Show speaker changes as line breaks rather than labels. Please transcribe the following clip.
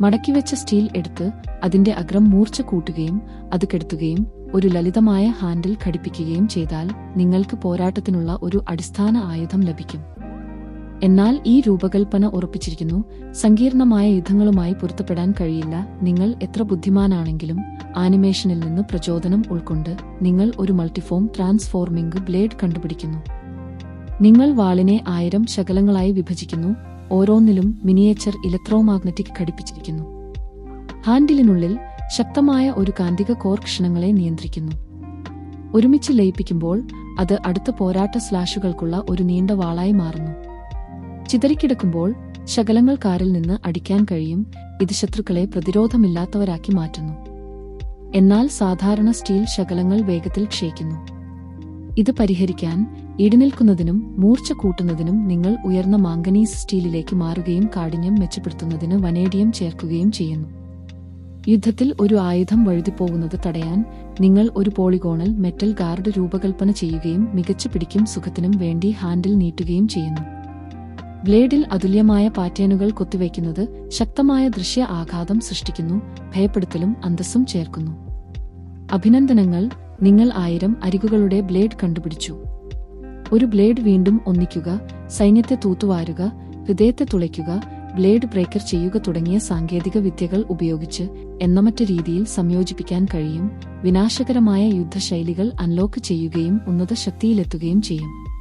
മടക്കിവെച്ച steel എടുത്ത് അതിന്റെ അഗ്രം മൂർച്ച കൂട്ടുകയും അത് കെടുത്തുകയും ഒരു ലളിതമായ ഹാൻഡിൽ ഘടിപ്പിക്കുകയും ചെയ്താൽ നിങ്ങൾക്ക് പോരാട്ടത്തിനുള്ള ഒരു അടിസ്ഥാന ആയുധം ലഭിക്കും. എന്നാൽ ഈ രൂപകൽപ്പന ഉറപ്പിച്ചിരിക്കുന്നു സങ്കീർണമായ യുദ്ധങ്ങളുമായി പൊരുത്തപ്പെടാൻ കഴിയില്ല നിങ്ങൾ എത്ര ബുദ്ധിമാനാണെങ്കിലും ആനിമേഷനിൽ നിന്ന് പ്രചോദനം ഉൾക്കൊണ്ട് നിങ്ങൾ ഒരു മൾട്ടിഫോം ട്രാൻസ്ഫോർമിംഗ് ബ്ലേഡ് കണ്ടുപിടിക്കുന്നു. നിങ്ങൾ വാളിനെ ആയിരം ശകലങ്ങളായി വിഭജിക്കുന്നു ഓരോന്നിലും മിനിയേച്ചർ ഇലക്ട്രോമാഗ്നറ്റിക് ഘടിപ്പിച്ചിരിക്കുന്നു. ഹാൻഡിലിനുള്ളിൽ ശക്തമായ ഒരു കാന്തിക കോർ ക്ഷണങ്ങളെ നിയന്ത്രിക്കുന്നു. ഒരുമിച്ച് ലയിപ്പിക്കുമ്പോൾ അത് അടുത്ത പോരാട്ട സ്ലാഷുകൾക്കുള്ള ഒരു നീണ്ട വാളായി മാറുന്നു. ചിതറിക്കിടക്കുമ്പോൾ ശകലങ്ങൾ കാറിൽ നിന്ന് അടിക്കാൻ കഴിയും ഇത് ശത്രുക്കളെ പ്രതിരോധമില്ലാത്തവരാക്കി മാറ്റുന്നു. എന്നാൽ സാധാരണ സ്റ്റീൽ ശകലങ്ങൾ വേഗത്തിൽ ക്ഷയിക്കുന്നു. ഇത് പരിഹരിക്കാൻ ഇടിനിൽക്കുന്നതിനും മൂർച്ച കൂട്ടുന്നതിനും നിങ്ങൾ ഉയർന്ന മാംഗനീസ് സ്റ്റീലിലേക്ക് മാറുകയും കാഠിന്യം മെച്ചപ്പെടുത്തുന്നതിന് വനേഡിയം ചേർക്കുകയും ചെയ്യുന്നു. യുദ്ധത്തിൽ ഒരു ആയുധം വഴുതിപ്പോകുന്നത് തടയാൻ നിങ്ങൾ ഒരു പോളിഗോണൽ മെറ്റൽ ഗാർഡ് രൂപകൽപ്പന ചെയ്യുകയും മികച്ച പിടിക്കും സുഖത്തിനും വേണ്ടി ഹാൻഡിൽ നീട്ടുകയും ചെയ്യുന്നു. ബ്ലേഡിൽ അതുല്യമായ പാറ്റേണുകൾ കൊത്തിവയ്ക്കുന്നത് ശക്തമായ ദൃശ്യ ആഘാതം സൃഷ്ടിക്കുന്നു ഭയപ്പെടുത്തലും അന്തസ്സും ചേർക്കുന്നു. അഭിനന്ദനങ്ങൾ നിങ്ങൾ ആയിരം അരികുകളുടെ ബ്ലേഡ് കണ്ടുപിടിച്ചു. ഒരു ബ്ലേഡ് വീണ്ടും ഒന്നിക്കുക സൈന്യത്തെ തൂത്തുവാരുക ഹൃദയത്തെ തുളയ്ക്കുക ബ്ലേഡ് ബ്രേക്കർ ചെയ്യുക തുടങ്ങിയ സാങ്കേതിക വിദ്യകൾ ഉപയോഗിച്ച് എണ്ണമറ്റ രീതിയിൽ സംയോജിപ്പിക്കാൻ കഴിയും. വിനാശകരമായ യുദ്ധശൈലികൾ അൺലോക്ക് ചെയ്യുകയും ഉന്നത ശക്തിയിലെത്തുകയും ചെയ്യും.